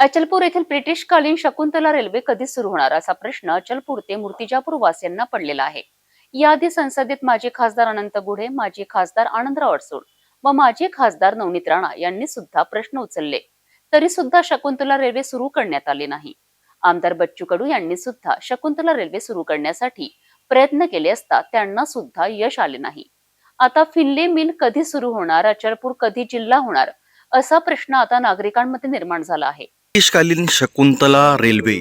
अचलपूर येथील ब्रिटिशकालीन शकुंतला रेल्वे कधी सुरू होणार? असा प्रश्न अचलपूर ते मूर्तिजापूर वासियांना पडलेला आहे. याआधी संसदेत माजी खासदार अनंत गुढे माजी खासदार आनंदराव अडसूळ व माजी खासदार नवनीत राणा यांनी सुद्धा प्रश्न उचलले. तरी सुद्धा शकुंतला रेल्वे सुरू करण्यात आली नाही. आमदार बच्चू कडू यांनी सुद्धा शकुंतला रेल्वे सुरू करण्यासाठी प्रयत्न केले असता त्यांना सुद्धा यश आले नाही. आता फिनले मिल कधी सुरू होणार? अचलपूर कधी जिल्हा होणार? असा प्रश्न आता नागरिकांमध्ये निर्माण झाला आहे. ब्रिटिशकालीन शकुंतला रेल्वे.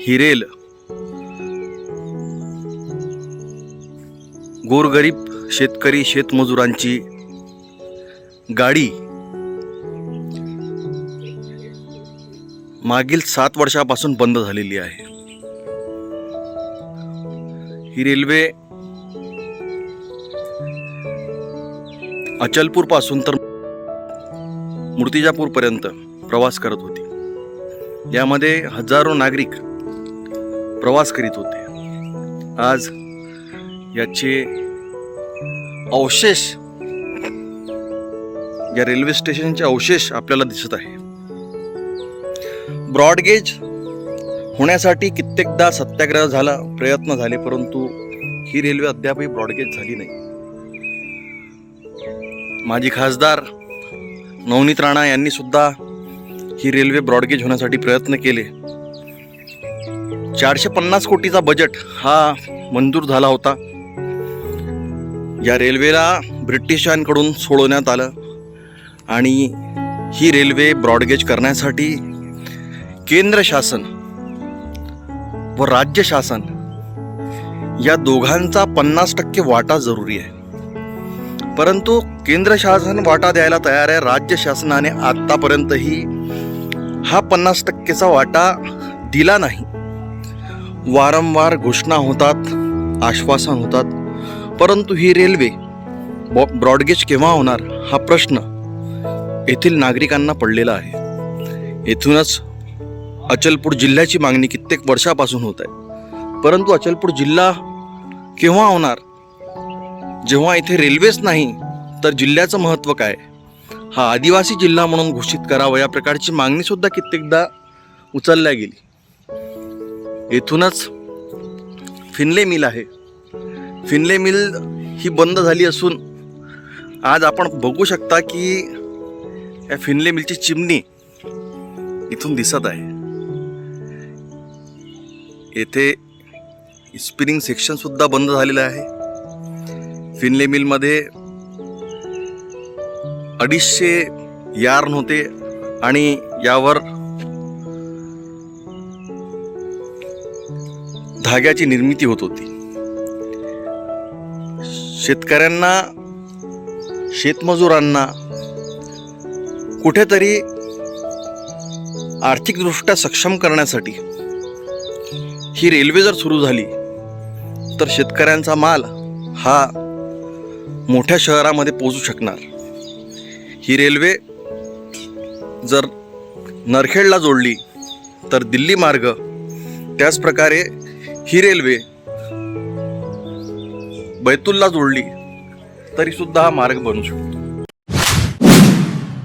ही रेल गोरगरीब शेतकरी शेतमजुरांची गाडी मागील सात वर्षापासून बंद झालेली आहे. ही रेल्वे अचलपूरपासून तर मूर्तिजापूरपर्यंत प्रवास करत होती. यामध्ये हजारो नागरिक प्रवास करीत होते. आज याचे अवशेष या रेल्वे स्टेशनचे अवशेष आपल्याला दिसत आहे. ब्रॉडगेज होण्यासाठी कित्येकदा सत्याग्रह झाला प्रयत्न झाले परंतु ही रेल्वे अद्यापही ब्रॉडगेज झाली नाही. माजी खासदार नवनीत राणा यांनी सुद्धा ही रेल्वे ब्रॉडगेज होण्यासाठी प्रयत्न केले. चारशे पन्नास कोटीचा बजेट हा मंजूर झाला होता. या रेल्वेला ब्रिटिशांकडून सोडवण्यात आलं आणि ही रेल्वे ब्रॉडगेज करण्यासाठी केंद्र शासन व राज्य शासन या दोघांचा पन्नास टक्के वाटा जरुरी आहे. परंतु केंद्र शासन वाटा द्यायला तयार आहे. राज्य शासनाने आत्तापर्यंतही हा पन्नास टक्केचा वाटा दिला नाही. वारंवार घोषणा होतात आश्वासन होतात. परंतु ही रेल्वे बॉ- ब्रॉडगेज केव्हा होणार हा प्रश्न येथील नागरिकांना पडलेला आहे. येथूनच अचलपूर जिल्ह्याची मागणी कित्येक वर्षापासून होत आहे. परंतु अचलपूर जिल्हा केव्हा होणार जेव्हा इथे रेल्वेच नाही तर जिल्ह्याचं महत्त्व काय? हा आदिवासी जिल्हा म्हणून घोषित करावा या प्रकारची मागणीसुद्धा कित्येकदा उचलल्या गेली. येथूनच फिनले मिल आहे. फिनले मिल ही बंद झाली असून आज आपण बघू शकता की या फिनले मिलची चिमणी इथून दिसत आहे. येथे स्पिनिंग सेक्शनसुद्धा बंद झालेलं आहे. फिनले मिलमध्ये अडीचशे यार्न होते आणि यावर धाग्याची निर्मिती होत होती. शेतकऱ्यांना शेतमजुरांना कुठेतरी आर्थिकदृष्ट्या सक्षम करण्यासाठी ही रेल्वे जर सुरू झाली तर शेतकऱ्यांचा माल हा मोठ्या शहरामध्ये पोहोचू शकणार. ही रेल्वे जर नरखेडला जोडली तर दिल्ली मार्ग त्याचप्रकारे ही रेल्वे बैतूलला जोडली तरीसुद्धा हा मार्ग बनू शकतो.